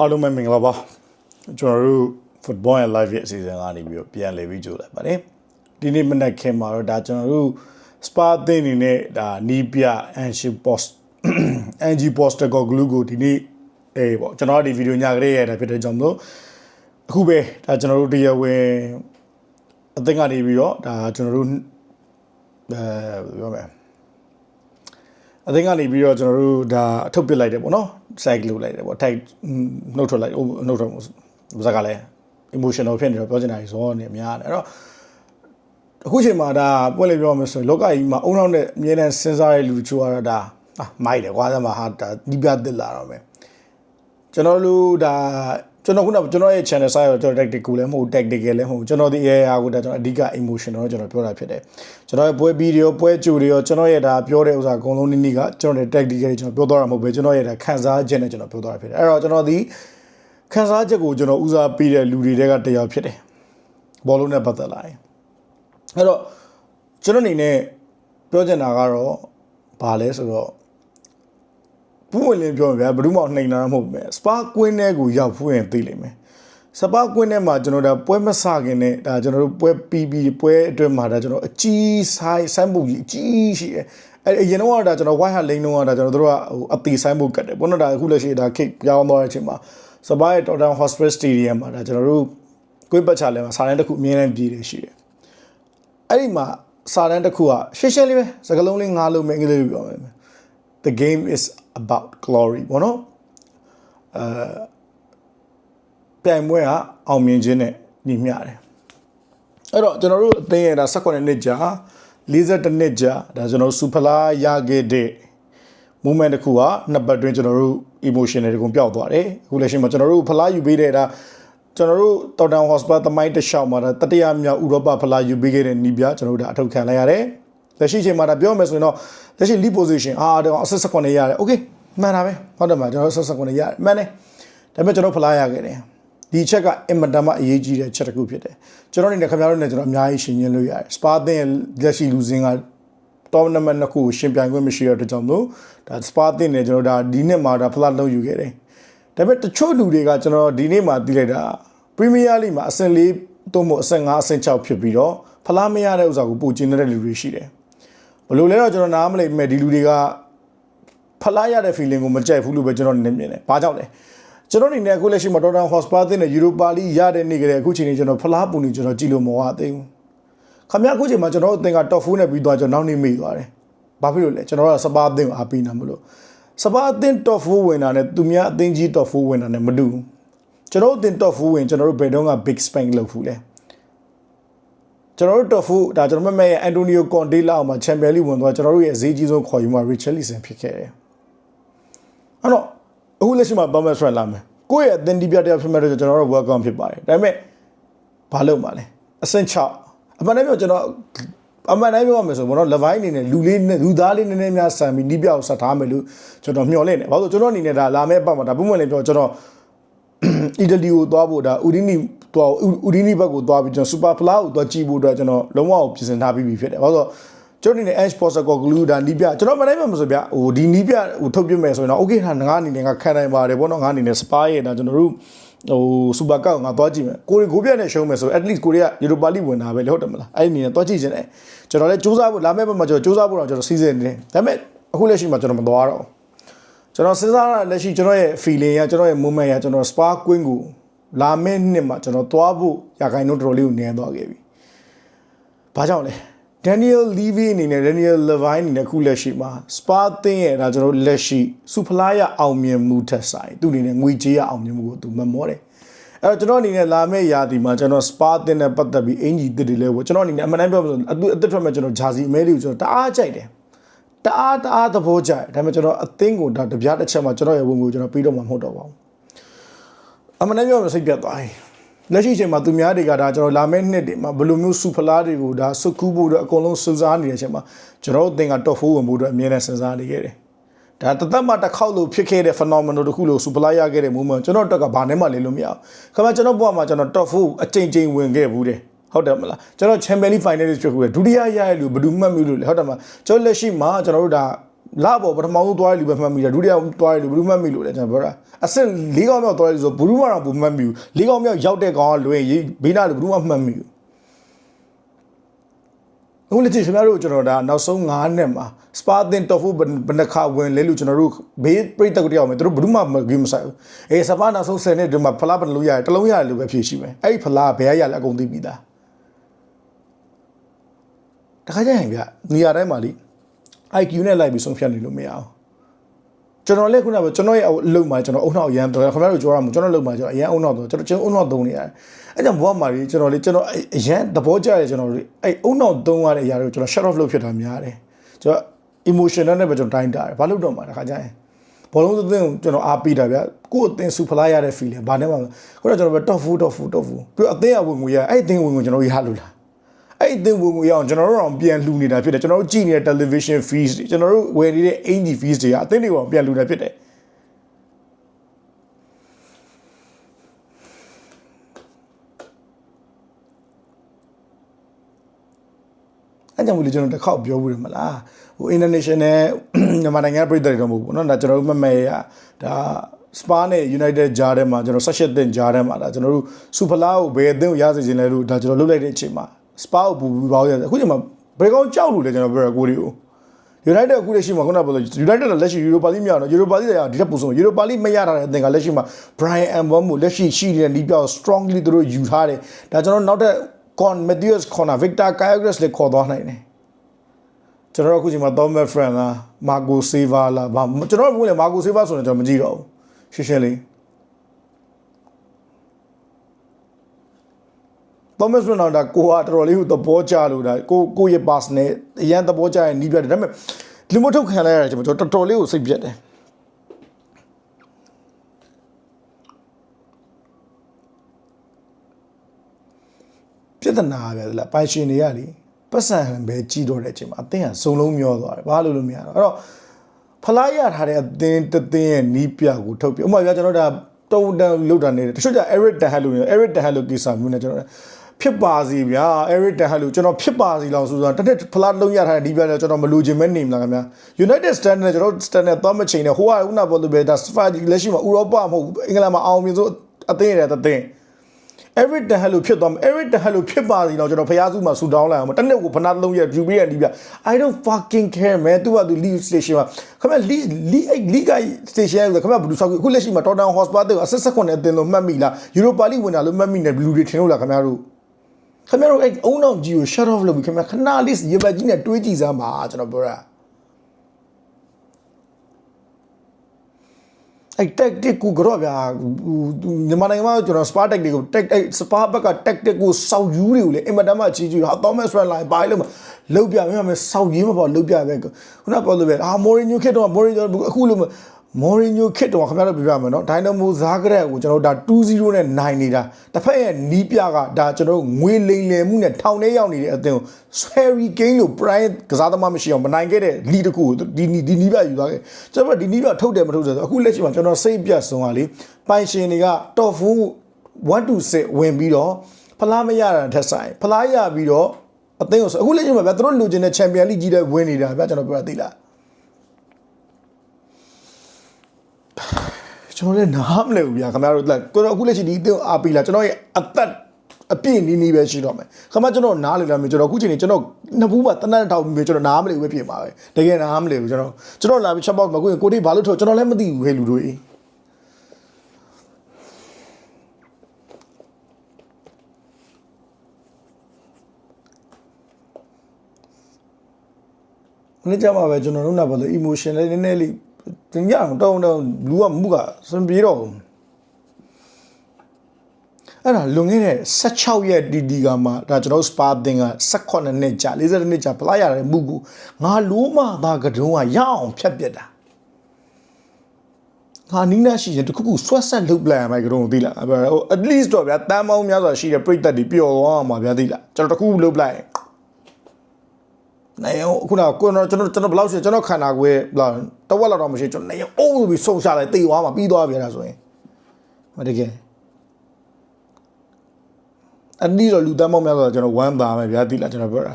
အားလုံးပဲမင်္ဂလာပါကျွန်တော်တို့ football and live ရဲ့အစီအစဉ်ကနေပြီးတော့ပြန်လည်ပြီးကြိုလိုက်ပါတယ်ဒီနေ့မနက်ခင်းမှာတော့ဒါကျွန်တော်တို့ spa အသင်းအနေနဲ့ဒါနီးပြ anshi post angi poster ကို glue ကိုဒီနေ့အေးပေါ့ကျွန်တော်ဒီဗီဒီယိုညကလေးရတာဖြစ်တဲ့ကြောင့်မလို့အခုပဲဒါကျွန်တော်တို့တရားဝင်အသင်းကနေပြီးတော့ဒါကျွန်တော်တို့အဲပြောမယ် အသင်းကနေပြီးတော့ကျွန်တော်တို့ဒါအထုတ်ပစ်လိုက်တယ်ပေါ့နော် cycle လုပ်လိုက်တယ်ပေါ့ tag နှုတ်ထွက်လိုက်နှုတ်ထွက်ပါစကားလဲ emotional ဖြစ်နေတော့ပြောချင်တာကြီးဇောနေအများတယ်အဲ့တော့အခုချိန်မှာဒါပွင့်လေပြောမယ်ဆိုရင်လောကကြီးမှာအုံနောက်နဲ့အမြဲတမ်းစဉ်းစားရတဲ့လူချို့ကတော့ဒါအာမိုက်တယ်ကွာသမားဟာဒါဒီပြတက်လာတော့မယ်ကျွန်တော်တို့ဒါ ကျွန်တော်ခုနကျွန်တော်ရဲ့ channel site ကိုကျွန်တော် tactical လည်းမဟုတ် tactical လည်းမဟုတ်ကျွန်တော်ဒီ AI ကိုဒါကျွန်တော်အဓိက emotional တော့ကျွန်တော်ပြောတာဖြစ်တယ်ကျွန်တော်ရဲ့ပွဲဗီဒီယိုပွဲကြိုတွေရောကျွန်တော်ရဲ့ဒါပြောတဲ့ဥစ္စာအကုန်လုံးနည်းနည်းကကျွန်တော်ရဲ့ tactical ကျွန်တော်ပြောတော့တာမဟုတ်ပဲကျွန်တော်ရဲ့ဒါခံစားချက်နဲ့ကျွန်တော်ပြောတော့တာဖြစ်တယ်အဲ့တော့ကျွန်တော်ဒီခံစားချက်ကိုကျွန်တော်ဦးစားပေးတဲ့လူတွေတဲကတယောက်ဖြစ်တယ်ဘောလုံးနဲ့ပတ်သက်လာရင်အဲ့တော့ကျွန်တော်အနေနဲ့ပြောချင်တာကတော့ဘာလဲဆိုတော့ ပူဝင်လင်းပြောရင်ဗျာဘယ်သူမှနှိမ်တာမဟုတ်ပဲစပါကွင်းထဲကိုရောက်ဖူးရင်သိလိမ့်မယ်စပါကွင်းထဲမှာကျွန်တော်ဒါပွဲမစခင်နဲ့ဒါကျွန်တော်တို့ပွဲပြီးပြီးပွဲအတွင်းမှာဒါကျွန်တော်အကြီးဆိုင်ဆိုင်ပုတ်ကြီးအကြီးရှိတယ်အဲအရင်တော့ဒါကျွန်တော် white hat lane တော့ဒါကျွန်တော်တို့ကဟိုအသေးဆိုင်ပုတ်ကတ်တယ်ဘုန်းတော်ဒါအခုလက်ရှိဒါ kick ပြောင်းသွားတဲ့အချိန်မှာစပါရဲ့ Tottenham Hotspur Stadium မှာဒါကျွန်တော်တို့ကွင်းပတ်ချလဲမှာစာတန်းတစ်ခုအမြဲတမ်းပြည်တယ်ရှိတယ်အဲ့ဒီမှာစာတန်းတစ်ခုကရှင်းရှင်းလေးပဲစကားလုံးလေးငါးလုံးပဲအင်္ဂလိပ်လိုပြောမယ် the game is about glory ဘောနော်အဲပြိုင်ပွဲကအောင်မြင်ခြင်းနဲ့ညီမျှတယ်အဲ့တော့ကျွန်တော်တို့အသင်းရတာ18နှစ်ကြာ42နှစ်ကြာဒါကျွန်တော်စူဖလာရခဲ့တဲ့ movement တစ်ခုကနှစ်ပတ်တွင်းကျွန်တော်တို့ emotional တွေကုန်ပျောက်သွားတယ်အခုလက်ရှိမှာကျွန်တော်တို့ဖလားယူပေးတဲ့ဒါကျွန်တော်တို့တော်တန်ဟော့စပါသမိုင်းတစ်လျှောက်မှာဒါတတိယမြောက်ဥရောပဖလားယူပေးခဲ့တဲ့နီးပြကျွန်တော်တို့ဒါအထောက်ခံလိုက်ရတယ်လက်ရှိချိန်မှာဒါပြောမယ်ဆိုရင်တော့ လက်ရှိ lead position အာတော့အဆက်ဆက်ခွန်နေရတယ် okay မှန်တာပဲဟုတ်တယ်မှာကျွန်တော်ဆက်ဆက်ခွန်နေရတယ်မှန်တယ်ဒါပေမဲ့ကျွန်တော်ဖလားရခဲ့တယ်ဒီချက်ကအင်မတန်မှအရေးကြီးတဲ့ချက်တစ်ခုဖြစ်တယ်ကျွန်တော်အနေနဲ့ခင်ဗျားတို့နဲ့ကျွန်တော်အများကြီးရှင်းရင်းလို့ရတယ်စပါသင်းလက်ရှိလူစင်းကတော်နမနှစ်ခုကိုရှင်ပြိုင်ခွင့်မရှိတော့တဲ့ကြောင့်မို့ဒါစပါတင်နေကျွန်တော်ဒါဒီနှစ်မှာဒါဖလားလုံးယူခဲ့တယ်ဒါပေမဲ့တချို့လူတွေကကျွန်တော်ဒီနေ့မှာသိလိုက်တာပရီးမီးယားလိမှာအဆင့်၄သို့မဟုတ်အဆင့်၅အဆင့်6ဖြစ်ပြီးတော့ဖလားမရတဲ့ဥစ္စာကိုပိုကျင်းတဲ့လူတွေရှိတယ် ဘလို့လဲတော့ကျွန်တော်နားမလည်မဲ့ဒီလူတွေကဖလားရတဲ့ feeling ကိုမကြိုက်ဘူးလို့ပဲကျွန်တော်နေမြင်တယ်ဘာကြောင့်လဲကျွန်တော်အနေနဲ့အခုလက်ရှိမှာ Tottenham Hotspur တင်တဲ့ Europa League ရတဲ့နေ့ကလေးအခုချိန်နေကျွန်တော်ဖလားပုံနေကျွန်တော်ကြည့်လို့မဝသေးဘူးခမရအခုချိန်မှာကျွန်တော်တို့အသင်က top 4နဲ့ပြီးသွားကျွန်တော်နောက်နေ့မေ့သွားတယ်။ဘာဖြစ်လို့လဲကျွန်တော်တို့ကစပါအသင်းကိုအားပေးနေမလို့စပါအသင်း top 4ဝင်တာနဲ့သူများအသင်းကြီး top 4ဝင်တာနဲ့မတူဘူး။ကျွန်တော်တို့အသင်း top 4ဝင်ကျွန်တော်တို့ဘယ်တော့က big spank လုပ်ဖူးလဲ။ ကျွန်တော်တို့ top 4ဒါကျွန်တော်မမဲရဲ့အန်တိုနီယိုကွန်တေးလောက်မှာချန်ပီယံလိဝင်သွားကျွန်တော်တို့ရဲ့အဈေးကြီးဆုံးခေါ်ယူမှာ Richarlison ဖြစ်ခဲ့တယ်။အဲ့တော့အခုလက်ရှိမှာ Bournemouth ဆွဲလာမယ်။ကိုယ့်ရဲ့အသင်းဒီပြတဲ့ဖြစ်မဲ့တော့ကျွန်တော်တို့ welcome ဖြစ်ပါတယ်။ဒါပေမဲ့ဘာလုပ်မှာလဲ။အဆင့်6အမှန်တမ်းပြောကျွန်တော်အမှန်တမ်းပြောရမယ်ဆိုဘောနော်လဗိုင်းအနေနဲ့လူလေးနဲ့လူသားလေးနည်းနည်းများဆန်ပြီးနီးပြောက်ဆက်ထားမယ်လို့ကျွန်တော်မျှော်လင့်တယ်။ဘာလို့ကျွန်တော်အနေနဲ့ဒါလာမယ့်ပတ်မှာဒါပုံမှန်လေးပြောကျွန်တော်အီတလီကိုသွားဖို့ဒါဥဒီနီ သွားဥဒီနီဘက်ကိုသွားပြီးကျွန်တော်စူပါဖလားကိုသွားကြည့်ဖို့အတွက်ကျွန်တော်လုံးဝပြင်ဆင်ထားပြီးပြီဖြစ်တယ်။ဘာလို့ဆိုကျွန်တော်အနေနဲ့ Ash Poster ကို glue ဒါနီးပြကျွန်တော်မနိုင်မှာမဆိုဗျဟိုဒီနီးပြဟိုထုတ်ပြမယ်ဆိုရင်တော့ okay ဟာငါအနေနဲ့ငါခံနိုင်ပါတယ်ပေါ့နော်ငါအနေနဲ့ spa ရဲ့ဒါကျွန်တော်တို့ဟိုစူပါကောက်ငါသွားကြည့်မယ်ကိုရီကိုပြတ်နဲ့ရှုံးမယ်ဆို at least ကိုရီးယားယူရိုပါလိဝင်တာပဲလေဟုတ်တယ်မလားအဲ့ဒီအနေနဲ့သွားကြည့်ခြင်းတယ်ကျွန်တော်လည်းစူးစမ်းဖို့လာမယ့်ဘက်မှာကျွန်တော်စူးစမ်းဖို့တော့ကျွန်တော်စီစဉ်နေတယ်ဒါပေမဲ့အခုလက်ရှိမှာကျွန်တော်မသွားတော့ကျွန်တော်စဉ်းစားရလက်ရှိကျွန်တော်ရဲ့ feeling ရကျွန်တော်ရဲ့ moment ရကျွန်တော် spa queen ကို လာမယ့်နှစ်မှာကျွန်တော်သွားဖို့ရခိုင်နှုန်းတော်တော်လေးကိုနည်းသွားခဲ့ပြီဘာကြောင့်လဲ Daniel Levy အနေနဲ့ Daniel Levine အနေနဲ့ခုလက်ရှိမှာ Spa သင်းရဲ့ဒါကျွန်တော်လက်ရှိစူဖလာရအောင်မြင်မှုထက်ဆိုင်သူအနေနဲ့ငွေကြေးရအောင်မြင်မှုကိုသူမမောတယ်အဲ့တော့ကျွန်တော်အနေနဲ့လာမယ့်ရာသီမှာကျွန်တော် Spa သင်းနဲ့ပတ်သက်ပြီးအင်ဂျီတစ်တွေလဲပေါ့ကျွန်တော်အနေနဲ့အမှန်တမ်းပြောလို့အတူအသက်ထွက်မဲ့ကျွန်တော်ဂျာစီအမဲလေးကိုကျွန်တော်တအားကြိုက်တယ်တအားတအားသဘောကျတယ်ဒါပေမဲ့ကျွန်တော်အသင်းကိုဒါတပြားတစ်ချက်မှာကျွန်တော်ရဲ့ဝင်ကိုကျွန်တော်ပြီးတော့မှမဟုတ်တော့ပါဘူး အမှန်တမ်းပြောလို့စိတ်ပြတ်သွားတယ်လက်ရှိအချိန်မှာသူများတွေကဒါကျွန်တော်လာမယ့်နှစ်တွေမှာဘယ်လိုမျိုးစူဖလားတွေကိုဒါစုကူးဖို့အတွက်အကုန်လုံးစူးစမ်းနေတဲ့အချိန်မှာကျွန်တော်တို့အသင်က top 4ဝင်ဖို့အတွက်အမြဲတမ်းစဉ်းစားနေခဲ့တယ်။ဒါတသက်မှတစ်ခေါက်လို့ဖြစ်ခဲ့တဲ့ phenomenon တစ်ခုလို့စူဖလားရခဲ့တဲ့ moment ကျွန်တော်တို့ကဘာနဲ့မှလေလို့မရဘူး။ခင်ဗျာကျွန်တော်ဘဝမှာကျွန်တော် top 4အချိန်ချင်းဝင်ခဲ့ဘူးတယ်။ဟုတ်တယ်မလားကျွန်တော် Champions League finalist ဖြစ်ခဲ့တယ်ဒုတိယရရလို့ဘယ်သူမှမမြလို့လေဟုတ်တယ်မလားကျွန်တော်လက်ရှိမှာကျွန်တော်တို့ဒါ လာပေါ်ပထမဆုံးသွားရလူပဲမှတ်မိတယ်ဒုတိယသွားရလူဘယ်သူမှတ်မိလို့လဲကျွန်တော်ပြောတာအဆင့်၄កောင်မြောက်သွားရလူဆိုဘယ်သူမှတော့ဘူးမှတ်မိဘူး၄កောင်မြောက်ရောက်တဲ့ကောင်ကလွင်ရေးဘေးနာလူဘယ်သူမှမှတ်မိဘူးအခုလက်ရှိခင်ဗျားတို့ကျွန်တော်ဒါနောက်ဆုံး9နှစ်မှာစပါတင်တော့ဖူဘယ်နှခါဝင်လဲလို့ကျွန်တော်တို့ဘေးပြိတ္တကတယောက်မယ်သူတို့ဘယ်သူမှမဂိမ်းမဆိုင်ဘူးအေးစပါနောက်ဆုံး10နှစ်ဒီမှာဖလားဘယ်လိုရတယ်တစ်လုံးရတယ်လို့ပဲဖြေရှိမယ်အဲ့ဒီဖလားဘယ်ရရလဲအကုန်သိပြီးသားတခါကျရင်ဗျနေရာတိုင်းမှာလေ IQ နဲ့လိုက်ပြီးဆုံးဖြတ်နေလို့မရအောင်ကျွန်တော်လည်းခုနကပြောကျွန်တော်ရဲ့အလုပ်မှာကျွန်တော်အုံနောက်ရမ်းတော့ခင်ဗျားတို့ကြောရမှာကျွန်တော်လုပ်မှာကျွန်တော်အရန်အုံနောက်တော့ကျွန်တော်ကျွန်တော်အုံနောက်သုံးနေရတယ်အဲကြောင့်ဘဝမှာလေကျွန်တော်လေကျွန်တော်အရန်သဘောကျတယ်ကျွန်တော်လေအဲအုံနောက်သုံးရတဲ့အရာတွေကိုကျွန်တော် shut off လုပ်ဖြစ်တာများတယ်ကျွန်တော် emotional နဲ့ပဲကျွန်တော်တိုင်းတာတယ်ဘာလို့တော့မှာတခါကျရင်ဘောလုံးသင်းကိုကျွန်တော်အားပေးတာဗျကိုယ့်အသင်းစူဖလားရတဲ့ feel လေဘာနဲ့မှခုနကကျွန်တော်ပဲ top food top food top food ပြီးတော့အသင်းအဝင်ငွေရအဲ့အသင်းဝင်ငွေကျွန်တော်ရလို့လား အဲ့အသင်းဝင်ငွေရအောင်ကျွန်တော်တို့အောင်ပြန်လှူနေတာဖြစ်တယ်ကျွန်တော်တို့ကြည့်နေတဲ့ television fees တွေကျွန်တော်တို့ဝယ်နေတဲ့အင်ဂျီ fees တွေကအသင်းတွေကိုပြန်လှူနေတာဖြစ်တယ်အဲ့ကြောင့်မလို့ကျွန်တော်တစ်ခေါက်ပြောဘူးတယ်မလားဟို international မြန်မာနိုင်ငံပြည်သက်တွေတော့မဟုတ်ဘူးเนาะဒါကျွန်တော်တို့မမေရဒါစပါနဲ့ United ဂျားထဲမှာကျွန်တော်18တင်ဂျားထဲမှာဒါကျွန်တော်တို့စူဖလာကိုဘယ်အသင်းကိုရစေချင်လဲလို့ဒါကျွန်တော်လုပ်လိုက်တဲ့အချိန်မှာ စပါကိုပူပူပေါင်းရတယ်အခုချိန်မှာဘယ်ကောင်ကြောက်လို့လဲကျွန်တော်ပြောရကိုတွေကို United အခုလက်ရှိမှာခုနကပြောလို့ United ကလက်ရှိ Europa League မရတော့ Europa League ကဒီထက်ပိုဆုံး Europa League မရတာတဲ့အသင်းကလက်ရှိမှာ Brian Mbeumo လက်ရှိရှိနေတဲ့ဒီပြော strongly သူတို့ယူထားတယ်ဒါကျွန်တော်နောက်ထပ် Con Matheus Corner Victor Kyrgios လည်းခေါ်သွားနိုင်တယ်ကျွန်တော်တို့အခုချိန်မှာ Thomas Frank လား Marco Silva လားဘာကျွန်တော်တို့ကလည်း Marco Silva ဆိုရင်ကျွန်တော်မကြည့်တော့ဘူးရှင်းရှင်းလေး Thomas Frank တော့ဒါကိုကတော်တော်လေးကိုသဘောကျလို့ဒါကိုကိုရဲ့ pass နဲ့အရန်သဘောကျရင်နီးပြတယ်ဒါပေမဲ့ဒီမို့ထုတ်ခံလိုက်ရတယ်ကျွန်တော်တော်တော်လေးကိုစိတ်ပြတ်တယ်ပြဿနာပဲလားပိုင်ရှင်တွေကလေပတ်စံပဲကြီးတော့တဲ့အချိန်မှာအသင်းကစုံလုံးမျောသွားတယ်ဘာလို့လို့မရတော့အဲ့တော့ဖလားရထားတဲ့အသင်းတစ်သင်းရဲ့နီးပြကိုထုတ်ပြဥပမာပြကျွန်တော်ဒါတုံတန်လောက်တာနေတယ်တချို့ကျ Eric Ten Hag လို့နေ Eric Ten Hag လို့ကိစ္စမျိုးနဲ့ကျွန်တော် ဖြစ်ပါစီဗျာ Eric Ten Hag လို့ကျွန်တော်ဖြစ်ပါစီလောက်ဆိုတော့တစ်နှစ်ဖလားလုံးရထားတဲ့ဒီပြလည်းကျွန်တော်မလိုချင်မဲနေမလားခင်ဗျာ United Stand နဲ့ကျွန်တော် Stand နဲ့သွားမချိန်နဲ့ဟိုကဥနာပေါ်လို့ပဲဒါ Sfa လက်ရှိမှာဥရောပမဟုတ်ဘူးအင်္ဂလန်မှာအောင်မြင်ဆုံးအသင်းရတဲ့သင်း every time လို့ဖြစ်သွားမယ် every time လို့ဖြစ်ပါစီတော့ကျွန်တော်ဖျားစုမှာဆူတောင်းလိုက်အောင်တနေ့ကိုဖနာလုံးရယူပြီးရဒီပြ I don't fucking care man သူကသူ leave station မှာခင်ဗျ leave leave leave က station ဆိုခင်ဗျဘယ်လိုဆောက်အခုလက်ရှိမှာ Tottenham Hotspur တဲ့ဆက်ဆက်ခွန်နဲ့အတင်လို့မှတ်မိလား Europa League ဝင်တာလို့မှတ်မိနေဘလူတွေထင်လို့လားခင်ဗျားတို့ ခင်ဗျားတို့အဲ့အုံနောက်ကြီးကို shut off လုပ်ပြီးခင်ဗျာခဏလေးရေပတ်ကြီးနဲ့တွေးကြည့်စမ်းပါကျွန်တော်ပြောတာအဲ့ tactic ကိုကြော့ဗျာမြန်မာနိုင်ငံမှာကျွန်တော် spa tactic ကို tactic spa ဘက်က tactic ကိုစောက်ယူတွေကိုလေအင်မတန်မှချီးကျူးဟာ Thomas Ryan လိုက်ပါလို့လောက်ပြမယ်မယ်စောက်ရင်းမပေါ့လောက်ပြပဲခုနကပြောလို့ပဲအာ Mourinho ခက်တော့ Mourinho အခုလို့ မော်ရီညိုခစ်တော့ခင်ဗျားတို့ပြပြမယ်နော်ဒိုင်နမိုဇာဂရက်ကိုကျွန်တော်တို့ဒါ2-0နဲ့နိုင်နေတာတစ်ဖက်ရဲ့နီးပြကဒါကျွန်တော်တို့ငွေလိမ်လည်မှုနဲ့ထောင်ထဲရောက်နေတဲ့အသင်းကို Harry Kane လို့ Brian ကစားသမားမရှိအောင်မနိုင်ခဲ့တဲ့လီတစ်ခုကိုဒီဒီနီးပြယူသွားခဲ့ကျွန်တော်ဒီနီးပြထုတ်တယ်မထုတ်တယ်ဆိုအခုလက်ရှိမှာကျွန်တော်စိတ်ပြတ်ဆုံးပါလေပိုင်ရှင်တွေက top 4 1 to 6ဝင်ပြီးတော့ဖလားမရတာထက်ဆိုင်ဖလားရပြီးတော့အသင်းကိုအခုလက်ရှိမှာဗျာသူတို့လူချင်းတဲ့ချန်ပီယံလိကြီးတဲ့ဝင်နေတာဗျာကျွန်တော်ပြောတာသိလား ကျွန်တော်လည်းနားမလဲဘူးဗျာခင်ဗျားတို့လက်ကိုတော့အခုလက်ရှိဒီအသင်းအားပေးလာကျွန်တော်ရဲ့အသက်အပြည့်နီးနီးပဲရှိတော့မယ်ခင်ဗျားကျွန်တော်နားလေလာမယ်ကျွန်တော်အခုချိန်နေကျွန်တော်နှစ်ဘူးမှာတနက်ထောင်ပြီးကျွန်တော်နားမလဲဘူးပဲပြင်ပါပဲတကယ်နားမလဲဘူးကျွန်တော်ကျွန်တော်လာပြီးချက်ပေါက်မှာကိုကိုတိဘာလို့ထုတ်ကျွန်တော်လည်းမသိဘူးဟဲ့လူတို့ကြီးနေ့ကြမှာပဲကျွန်တော်တို့နာဘာလို့ emotion လေးနည်းနည်းလေး တင်ရအောင်တောင်းတောင်းလူကမှုကစံပြေတော့အဲ့ဒါလွန်ခဲ့တဲ့16ရက်ဒီဒီကမှဒါကျွန်တော်စပါတင်က18နှစ်ကြာ40နှစ်ကြာဖလားရတဲ့မှုကိုငါလိုမှသာကတုံးကရအောင်ဖြတ်ပြက်တာငါနီးနားရှိရင်တခုခုဆွတ်ဆက်လုပ်ပလန်မိုက်ကတော့သိလားဟို at least တော့ဗျာတန်ပေါင်းများစွာရှိတဲ့ပြိတ္တတွေပျော်သွားအောင်ပါဗျာသိလားကျွန်တော်တခုခုလုပ်ပလန် နိုင်အောင်ခုနကကျွန်တော်ကျွန်တော်ကျွန်တော်ဘယ်လောက်ရှိကျွန်တော်ခန္ဓာကိုယ်ဘလောက်တဝက်လောက်တော့မရှိကျွန်တော်နိုင်အောင်အုံးပြီးဆုံရှာလိုက်တေသွားမှာပြီးသွားပြီအဲ့ဒါဆိုရင်မတကယ်အနည်းတော့လူတန်းပေါင်းများဆိုတော့ကျွန်တော်ဝမ်းသာမယ်ဗျာတိလားကျွန်တော်ပြောတာ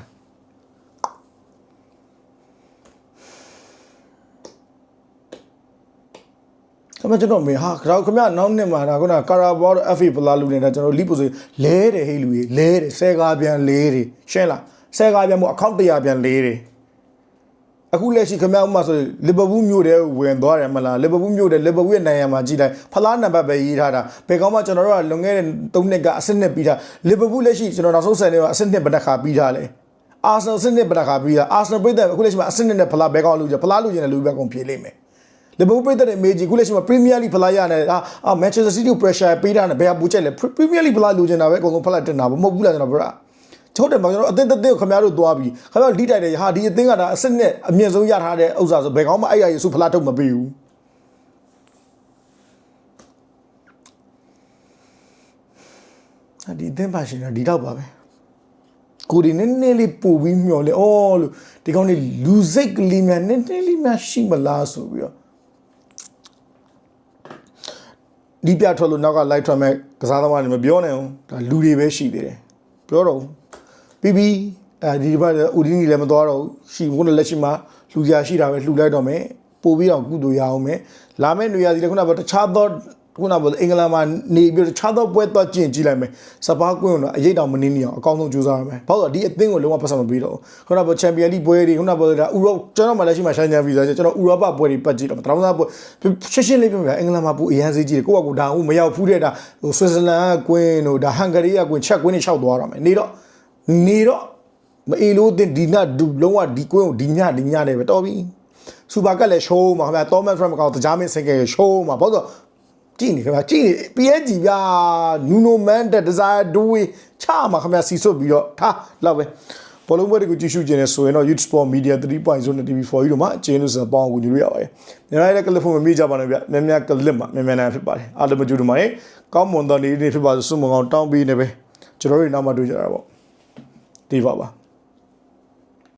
ဒါပေမဲ့ကျွန်တော်မေဟာဒါခင်ဗျနောက်နှစ်မှာဒါခုနကာရာဘောတို့ FA ပလာလူနေတာကျွန်တော်လီပိုဆိုလဲတယ်ဟေးလူကြီးလဲတယ်ဆဲကားပြန်လဲတယ်ရှင်းလား ဆဲကားပြန်မို့အကောင့်100ပြန်လဲတယ်အခုလက်ရှိခင်ဗျဥမာဆိုလီဗာပူးမြို့တဲ့ဝင်သွားတယ်မလားလီဗာပူးမြို့တဲ့လီဗာပူးရဲ့နိုင်ရမှာကြည့်လိုက်ဖလားနံပါတ်ပဲရေးထားတာဘယ်ကောင်းမှကျွန်တော်တို့ကလွန်ခဲ့တဲ့3နှစ်ကအဆင့်နှစ်ပြီးတာလီဗာပူးလက်ရှိကျွန်တော်နောက်ဆုံးဆယ်နှစ်ကအဆင့်နှစ်ဘယ်နှခါပြီးထားလဲအာဆနယ်အဆင့်နှစ်ဘယ်နှခါပြီးတာအာဆနယ်ပြည်သက်အခုလက်ရှိမှာအဆင့်နှစ်နဲ့ဖလားဘယ်ကောင်းလူကြဖလားလူကျင်တဲ့လူပဲကုန်ပြေးလိမ့်မယ်လီဗာပူးပြည်သက်တဲ့မေဂျီခုလက်ရှိမှာပရီးမီးယားလိဖလားရနေအာအာမန်ချက်စတာစီးတီကို pressure ပေးတာနဲ့ဘယ်ဟာပူချက်လဲပရီးမီးယားလိဖလားလိုချင်တာပဲအကုန်လုံးဖလားတင်တာမဟုတ်ဘူးလားကျွန်တော်ပြောတာ ချုပ်တယ်မှာကျွန်တော်အသင်းတစ်သင်းကိုခင်ဗျားတို့သွားပြီးခင်ဗျားတို့လိတိုက်တယ်ဟာဒီအသင်းကဒါအစစ်နဲ့အမြင့်ဆုံးရထားတဲ့ဥစ္စာဆိုဘယ်ကောင်းမှအဲ့ရရေစုဖလားထုတ်မပေးဘူးဒီအသင်းပါရှင်တော့ဒီတော့ပါပဲကိုဒီနည်းနည်းလေးပို့ပြီးမျော်လေအော်လို့ဒီကောင်းလေးလူစိတ်ကလေးများနည်းနည်းလေးများရှိမလားဆိုပြီးတော့ဒီပြထွက်လို့နောက်က live ထွက်မဲ့ကစားသမားတွေမပြောနိုင်ဘူးဒါလူတွေပဲရှိသေးတယ်ပြောတော့ဘူး ပြီးပြီးအဲဒီဒီဘက်ဦးဒီနီလည်းမသွားတော့ဘူးရှိဘုန်းနဲ့လက်ရှိမှာလူကြရှိတာပဲလှူလိုက်တော့မယ်ပို့ပြီးတော့ကုသိုလ်ရအောင်မယ်လာမယ့်နေရာစီလည်းခုနကပြောတခြားသောခုနကပြောအင်္ဂလန်မှာနေပြီးတခြားသောပွဲသွားကျင်ကြည့်လိုက်မယ်စပါးကွင်းတော့အရေးတောင်မနေနေအောင်အကောင်းဆုံးကြိုးစားရမယ်ဘာလို့လဲဒီအသင်းကိုလုံးဝပတ်စံမပြီးတော့ဘူးခုနကပြောချန်ပီယံလိပွဲတွေခုနကပြောတာဥရောကျွန်တော်မှလက်ရှိမှာရှိုင်းချန်ဗီဇာကျွန်တော်ဥရောပပွဲတွေပတ်ကြည့်တော့တရောင်းသားပွဲရှင်းရှင်းလေးပြောပြအင်္ဂလန်မှာပူအရန်စေးကြည့်တယ်ကိုယ့်ကကိုဒါဟုတ်မရောက်ဖူးတဲ့ဒါဟိုဆွစ်ဇာလန်ကကွင်းတို့ဒါဟန်ဂရီကကွင်းချက်ကွင်းတွေလျှောက်သွားတော့မယ်နေတော့ နေတော့မအေလို့တင်ဒီနဒူလုံးဝဒီကွင်းကိုဒီညဒီညနေပဲတော်ပြီစူပါကတ်လည်းရှိုးမှာခင်ဗျာတောမတ်ဖရမ်ကောင်တကြားမင်းစင်ကယ်ရှိုးမှာဘာလို့ကြည့်နေခင်ဗျာကြည့်နေ PSG ဗျာနူနိုမန်တက်ဒီဇိုင်ဒူဝေချမှာခင်ဗျာစီဆွတ်ပြီးတော့ထားလောက်ပဲဘောလုံးပွဲတွေကိုကြည့်ရှုကြနေဆိုရင်တော့ Youth Sport Media 3.0နဲ့ TV4 ကြီးတို့မှာအကျဉ်းလို့ဆိုပေါင်းကိုညီလို့ရပါတယ်။ညီလိုက်တဲ့ကလစ်ဖုန်းမမိကြပါနဲ့ဗျ။မြန်မြန်ကလစ်မှာမြန်မြန်နိုင်ဖြစ်ပါတယ်။အားလုံးမကြည့်တို့မှာလေကောင်းမွန်သောနေ့နေ့ဖြစ်ပါစေဆုမကောင်းတောင်းပြီးနေပဲကျွန်တော်တို့နောက်မှတွေ့ကြတာပေါ့။ ဒီပါပါ။